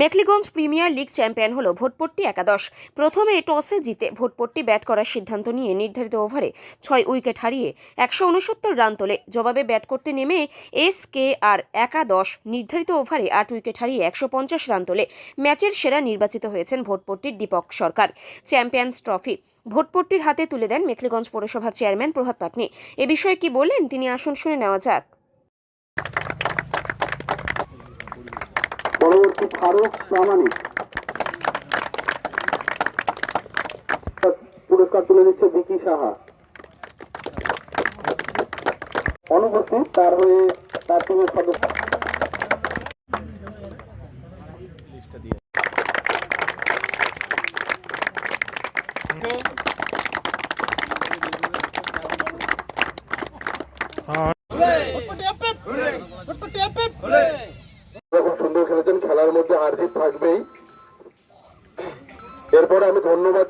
Mekliganj premier league champion হল ভোটপট্টি একাদশ। প্রথমে টসে জিতে ভোটপট্টি ব্যাট করার সিদ্ধান্ত নিয়ে নির্ধারিত ওভারে ছয় উইকেট হারিয়ে একশো উনসত্তর রান তোলে। জবাবে ব্যাট করতে নেমে এস কে আর একাদশ নির্ধারিত ওভারে আট উইকেট হারিয়ে একশো পঞ্চাশ রান তোলে। ম্যাচের সেরা নির্বাচিত হয়েছেন ভোটপট্টির দীপক সরকার। চ্যাম্পিয়ন্স ট্রফি ভোটপট্টির হাতে তুলে দেন মেকলিগঞ্জ পৌরসভার চেয়ারম্যান প্রভাত পাটনি। এ বিষয়ে কি বললেন তিনি আসুন শুনে নেওয়া যাক। পরবর্তী ফারুক প্রামাণিক পুরস্কার তুলে দিচ্ছে বিকি সাহা। অনুপস্থিত তার হয়ে তার টিমের সদস্য। খুব সুন্দর খেলেছেন খেলার মধ্যে আর্জি থাকবেই। এরপরে আমি ধন্যবাদ